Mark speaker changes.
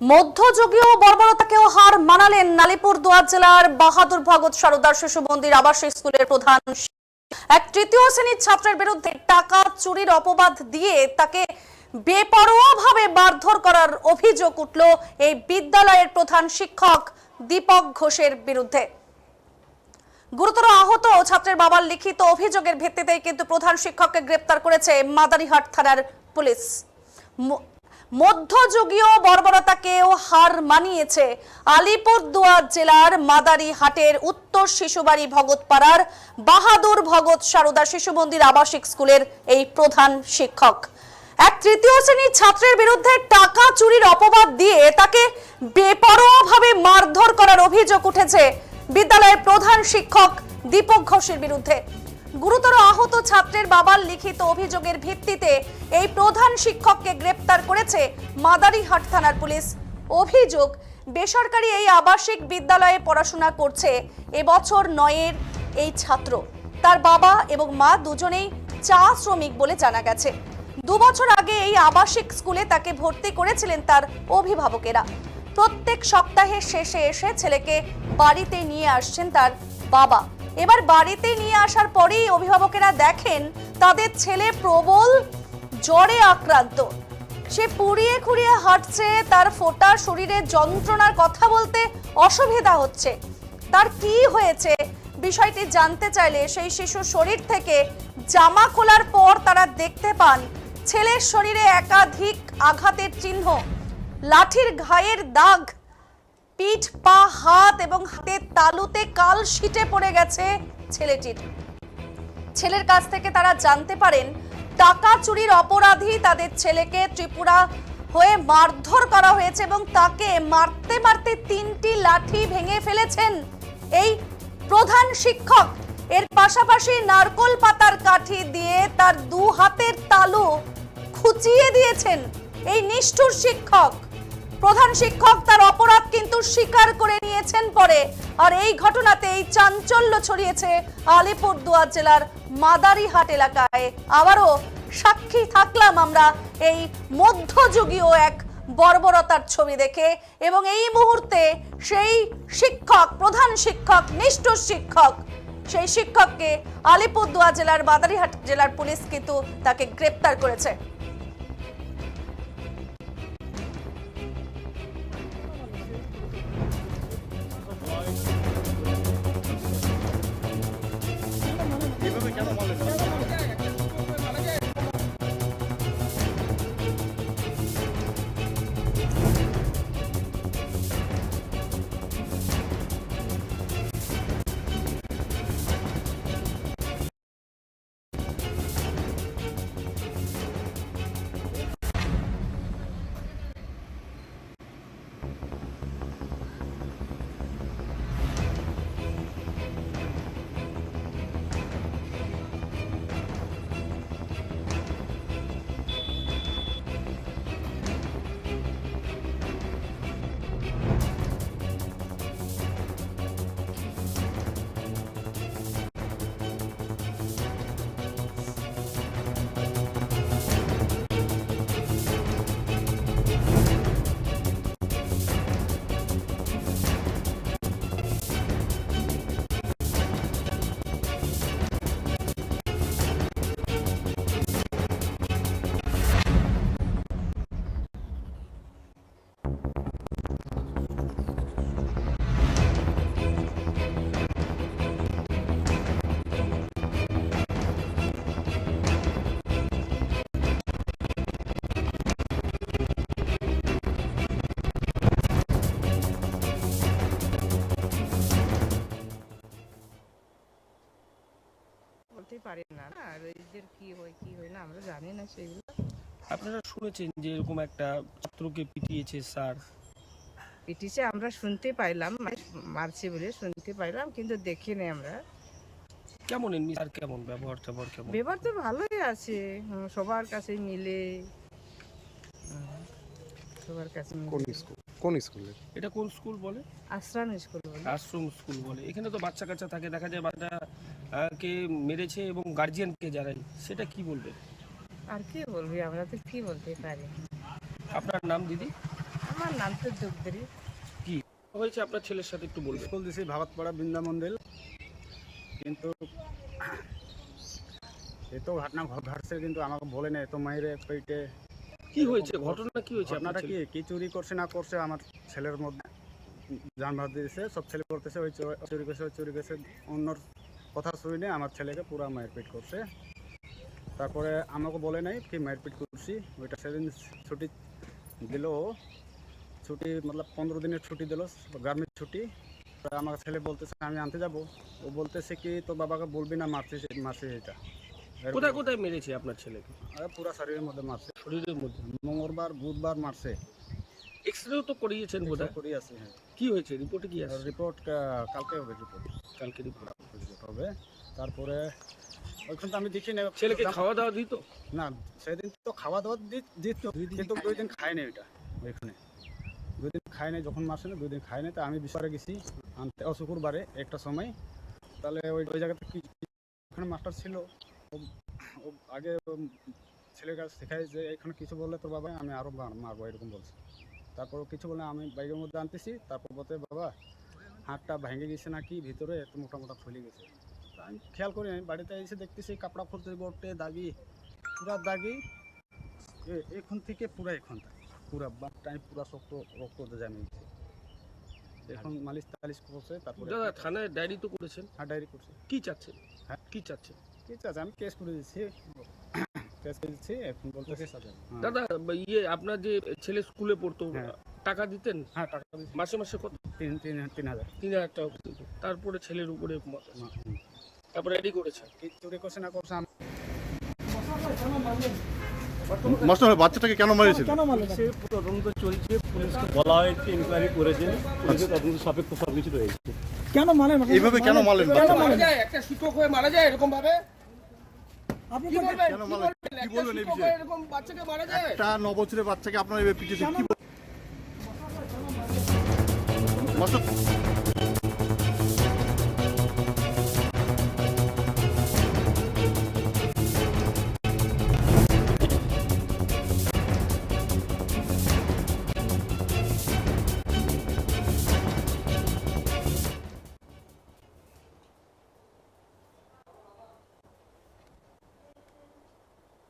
Speaker 1: মধ্যযুগীয় বর্বরতাকেও হার মানালেন আলিপুরদুয়ার জেলার বাহাদুর ভগৎ সারদার শিশু মন্দির আবাসিক স্কুলের প্রধান এক তৃতীয় শ্রেণির ছাত্রের বিরুদ্ধে টাকা চুরির অপবাদ দিয়ে তাকে বেপরোয়াভাবে মারধর করার অভিযোগ উঠল এই বিদ্যালয়ের প্রধান শিক্ষক দীপক ঘোষের বিরুদ্ধে। গুরুতর আহত ছাত্রের বাবার লিখিত অভিযোগের ভিত্তিতেই কিন্তু প্রধান শিক্ষককে গ্রেপ্তার করেছে মাদারিহাট থানার পুলিশ। মধ্যযুগীয় বর্বরতাকেও হার মানিয়েছে আলিপুরদুয়ার জেলার মাদারিহাটের উত্তর শিশুবাড়ি ভগতপাড়ার বাহাদুর ভগৎ সারদা শিশু মন্দির আবাসিক স্কুলের এই প্রধান শিক্ষক। এক তৃতীয় শ্রেণির ছাত্রের বিরুদ্ধে টাকা চুরির অপবাদ দিয়ে তাকে বেপরোয়াভাবে মারধর করার অভিযোগ উঠেছে বিদ্যালয়ের প্রধান শিক্ষক দীপক ঘোষের বিরুদ্ধে। গুরুতর আহত ছাত্রের বাবার লিখিত অভিযোগের ভিত্তিতে এই প্রধান শিক্ষককে গ্রেপ্তার করেছে মাদারিহাট থানার পুলিশ। অভিযোগ, বেসরকারি এই আবাসিক বিদ্যালয়ে পড়াশোনা করছে এবছর নয়ের এই ছাত্র। তার বাবা এবং মা দুজনেই চা শ্রমিক বলে জানা গেছে। দু বছর আগে এই আবাসিক স্কুলে তাকে ভর্তি করেছিলেন তার অভিভাবকেরা। প্রত্যেক সপ্তাহের শেষে এসে ছেলেকে বাড়িতে নিয়ে আসছেন তার বাবা। এবার বাড়িতে নিয়ে আসার পরেই অভিভাবকেরা দেখেন তাদের ছেলে প্রবল জ্বরে আক্রান্ত। সে পুড়িয়ে খুঁড়িয়ে হাঁটছে, তার ফোটা শরীরে যন্ত্রণার কথা বলতে অসুবিধা হচ্ছে। তার কি হয়েছে বিষয়টি জানতে চাইলে সেই শিশুর শরীর থেকে জামা খোলার পর তারা দেখতে পান ছেলের শরীরে একাধিক আঘাতের চিহ্ন। লাঠির ঘায়ের দাগ পিঠ, পা, হাত এবং হাতের তালুতে কাল শিটে পড়ে গেছে ছেলেটির। ছেলের কাছ থেকে তারা জানতে পারেন, টাকা চুরির অপরাধী তাদের ছেলেকে ত্রিপুরা হয়ে মারধর করা হয়েছে এবং তাকে মারতে মারতে তিনটি লাঠি ভেঙে ফেলেছেন এই প্রধান শিক্ষক। এর পাশাপাশি নারকোল পাতার কাঠি দিয়ে তার দু হাতের তালু খুঁচিয়ে দিয়েছেন এই নিষ্ঠুর শিক্ষক। প্রধান শিক্ষক তার অপরাধ কিন্তু স্বীকার করে নিয়েছেন পরে। আর এই ঘটনাতে এই চাঞ্চল্য ছড়িয়েছে আলিপুরদুয়ার জেলার মাদারিহাট এলাকায়। আবারও সাক্ষী থাকলাম আমরা এই মধ্যযুগীয় এক বর্বরতার ছবি দেখে এবং এই মুহূর্তে সেই শিক্ষক, প্রধান শিক্ষক নিষ্ঠুর শিক্ষক, সেই শিক্ষককে আলিপুরদুয়ার জেলার মাদারিহাট জেলার পুলিশ কিন্তু তাকে গ্রেপ্তার করেছে।
Speaker 2: বলতে পারি না না? আর এদের কি হয় কি হয় না আমরা জানি না সেগুলো।
Speaker 3: আপনারা শুনেছেন যে এরকম একটা ছাত্রকে পিটিয়েছে স্যার?
Speaker 2: পিটিছে আমরা শুনতে পাইলাম মানে মারছে বলে শুনতে পাইলাম কিন্তু দেখিনি আমরা।
Speaker 3: কেমন এমনি? স্যার কেমন? ব্যবহার ট্যাবহার কেমন?
Speaker 2: ব্যবহার তো ভালোই আছে সবার কাছে মিলে। সবার কাছে
Speaker 4: কোন স্কুল? কোন স্কুলের
Speaker 3: এটা? কোন স্কুল বলে?
Speaker 2: আশ্রম স্কুল বলে।
Speaker 3: আশ্রম স্কুল বলে। এখানে তো বাচ্চা কাচ্চা থাকে দেখা যায় বাচ্চা কে মেরেছে এবং গার্জিয়ানকে জানাই সেটা কি বলবে?
Speaker 2: আর কি বলবি আমরা তো কি বলতে পারি?
Speaker 3: আপনার নাম দিদি?
Speaker 2: আমার নাম তো দুগদরি
Speaker 3: কি হয়েছে? আপনার ছেলের সাথে একটু বলবেন।
Speaker 4: স্কুল দিছি ভাগতপাড়া বৃন্দা মন্দির। কিন্তু এ তো ঘটনা ঘটছে কিন্তু আমাকে বলে নেই তো মাইরে পেটে
Speaker 3: কি হয়েছে? ঘটনা কি হয়েছে আপনারা
Speaker 4: কি? কি চুরি করছে না করছে আমার ছেলের মধ্যে জানবার দিয়েছে সব ছেলে করতেছে ওই চুরি করছে ওই চুরি করছে। অন্যর কথা শুনে আমার ছেলেকে পুরো মারপিট করছে। তারপরে আমাকে বলে নাই কি মারপিট করছি ওইটা সেদিন ছুটি দিল। ও। ছুটি মতলব পনেরো দিনের ছুটি দিল গার্মেন্ট ছুটি। তা আমার ছেলে বলতেছে আমি আনতে যাব। ও বলতেছে কি তোর বাবাকে বলবি না মারছে মারছে এটা।
Speaker 3: কোথায় কোথায় মেরেছে আপনার ছেলেকে?
Speaker 4: আরে পুরা শরীরের মধ্যে মারছে।
Speaker 3: শরীরের মধ্যে।
Speaker 4: মঙ্গলবার বুধবার মারছে।
Speaker 3: এক্সরেও তো করিয়েছেন বোধহয়?
Speaker 4: করি আছে হ্যাঁ।
Speaker 3: কি হয়েছে? রিপোর্টে কি আছে?
Speaker 4: রিপোর্ট কালকে হবে রিপোর্ট
Speaker 3: কালকে রিপোর্ট
Speaker 4: হবে। তারপরে ওইখান তো আমি দেখি না
Speaker 3: ছেলেকে খাওয়া দাওয়া দিত?
Speaker 4: না সেদিন তো খাওয়া দাওয়া দিত। কিন্তু দুই দিন খায়নি ওইটা ওইখানে। দুই দিন খায় নাই যখন মারছে না দুই দিন খায় নাই। তো আমি বিশবারে গেছি আনতে ও শুক্রবারে একটা সময়। তাহলে ওই ওই জায়গাতে কি ওখানে মাস্টার ছিল। আগে ছেলের কাছে শেখায় যে এখানে কিছু বললে তোর বাবা আমি আরও মারবো এরকম বলছে। তারপর কিছু বলে আমি বাইকের মধ্যে আনতেছি তারপর বলতে বাবা হাতটা ভেঙে গেছে নাকি? ভিতরে একটু মোটা মোটা ফুলে গেছে। আমি খেয়াল করি আমি বাড়িতে এসে দেখতেছি কাপড়া খুলতে গোটে দাগি পুরা দাগি এখন থেকে পুরা এখন পুরা বাটটা আমি পুরা শক্ত রক্ত গেছে এখন মালিশ তালিশ করছে তারপরে
Speaker 3: দাদা থানায় ডায়েরি তো করেছেন?
Speaker 4: হ্যাঁ ডায়েরি করছে।
Speaker 3: কি চাচ্ছেন?
Speaker 4: হ্যাঁ?
Speaker 3: কি চাচ্ছেন?
Speaker 4: ঠিক আছে আমি কেস করে দিচ্ছি। কেস করে দিচ্ছি এখন বলতে হ্যাঁ।
Speaker 3: দাদা ইয়ে আপনার যে ছেলে স্কুলে পড়তো
Speaker 4: হ্যাঁ।
Speaker 3: টাকা দিতেন?
Speaker 4: হ্যাঁ টাকা
Speaker 3: মাসে মাসে কত?
Speaker 4: তিন তিন তিন হাজার।
Speaker 3: তিন হাজার টাকা তারপরে ছেলের উপরে ম-
Speaker 4: হুম, হুম।
Speaker 3: তারপরে রেডি করেছে?
Speaker 4: চুরি করছে না করছে
Speaker 5: মাস্টার বাচ্চাটাকে কেন মারিয়েছিল?
Speaker 6: সে তদন্ত চলছে পুলিশকে বলা হয়েছে ইনকোয়ারি করেছে। পুলিশের তদন্ত সাপেক্ষ সব কিছু রয়েছে।
Speaker 7: কেন মানেন
Speaker 5: এইভাবে কেন মারলেন বাচ্চা
Speaker 3: মারা যায় একটা শিক্ষক হয়ে মারা যায় এরকম ভাবে এরকম বাচ্চাকে মারা যায়?
Speaker 5: একটা বাচ্চাকে আপনার পিটিয়েছে কি